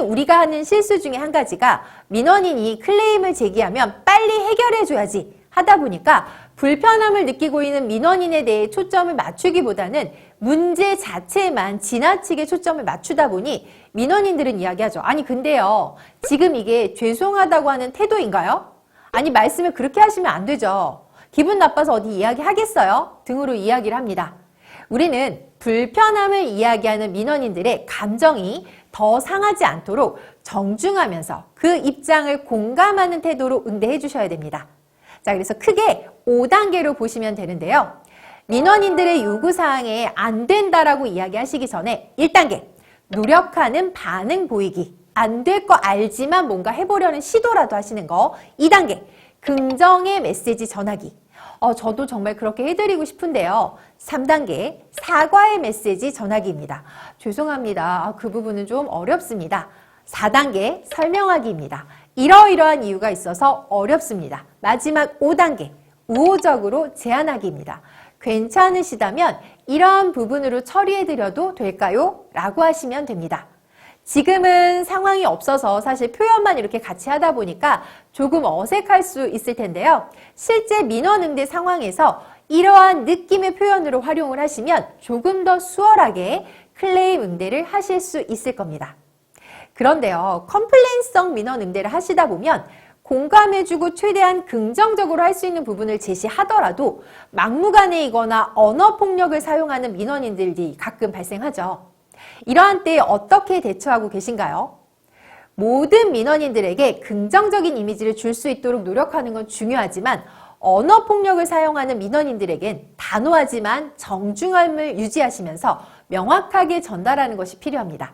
우리가 하는 실수 중에 한 가지가 민원인이 클레임을 제기하면 빨리 해결해줘야지 하다 보니까 불편함을 느끼고 있는 민원인에 대해 초점을 맞추기보다는 문제 자체에만 지나치게 초점을 맞추다 보니 민원인들은 이야기하죠. 아니, 근데요. 지금 이게 죄송하다고 하는 태도인가요? 아니, 말씀을 그렇게 하시면 안 되죠. 기분 나빠서 어디 이야기하겠어요? 등으로 이야기를 합니다. 우리는 불편함을 이야기하는 민원인들의 감정이 더 상하지 않도록 정중하면서 그 입장을 공감하는 태도로 응대해 주셔야 됩니다. 자, 그래서 크게 5단계로 보시면 되는데요. 민원인들의 요구사항에 안 된다라고 이야기하시기 전에 1단계, 노력하는 반응 보이기. 안 될 거 알지만 뭔가 해보려는 시도라도 하시는 거. 2단계, 긍정의 메시지 전하기. 어, 저도 정말 그렇게 해드리고 싶은데요. 3단계, 사과의 메시지 전하기입니다. 죄송합니다. 아, 그 부분은 좀 어렵습니다. 4단계, 설명하기입니다. 이러이러한 이유가 있어서 어렵습니다. 마지막 5단계, 우호적으로 제안하기입니다. 괜찮으시다면 이런 부분으로 처리해드려도 될까요? 라고 하시면 됩니다. 지금은 상황이 없어서 사실 표현만 이렇게 같이 하다 보니까 조금 어색할 수 있을 텐데요. 실제 민원 응대 상황에서 이러한 느낌의 표현으로 활용을 하시면 조금 더 수월하게 클레임 응대를 하실 수 있을 겁니다. 그런데요, 컴플레인성 민원 응대를 하시다 보면 공감해주고 최대한 긍정적으로 할 수 있는 부분을 제시하더라도 막무가내이거나 언어폭력을 사용하는 민원인들이 가끔 발생하죠. 이러한 때에 어떻게 대처하고 계신가요? 모든 민원인들에게 긍정적인 이미지를 줄 수 있도록 노력하는 건 중요하지만 언어 폭력을 사용하는 민원인들에겐 단호하지만 정중함을 유지하시면서 명확하게 전달하는 것이 필요합니다.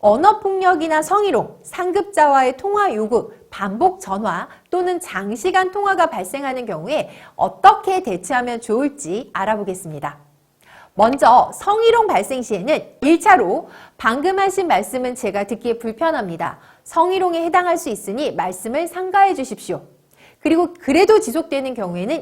언어 폭력이나 성희롱, 상급자와의 통화 요구, 반복 전화 또는 장시간 통화가 발생하는 경우에 어떻게 대처하면 좋을지 알아보겠습니다. 먼저 성희롱 발생 시에는 1차로 방금 하신 말씀은 제가 듣기에 불편합니다. 성희롱에 해당할 수 있으니 말씀을 상가해 주십시오. 그리고 그래도 지속되는 경우에는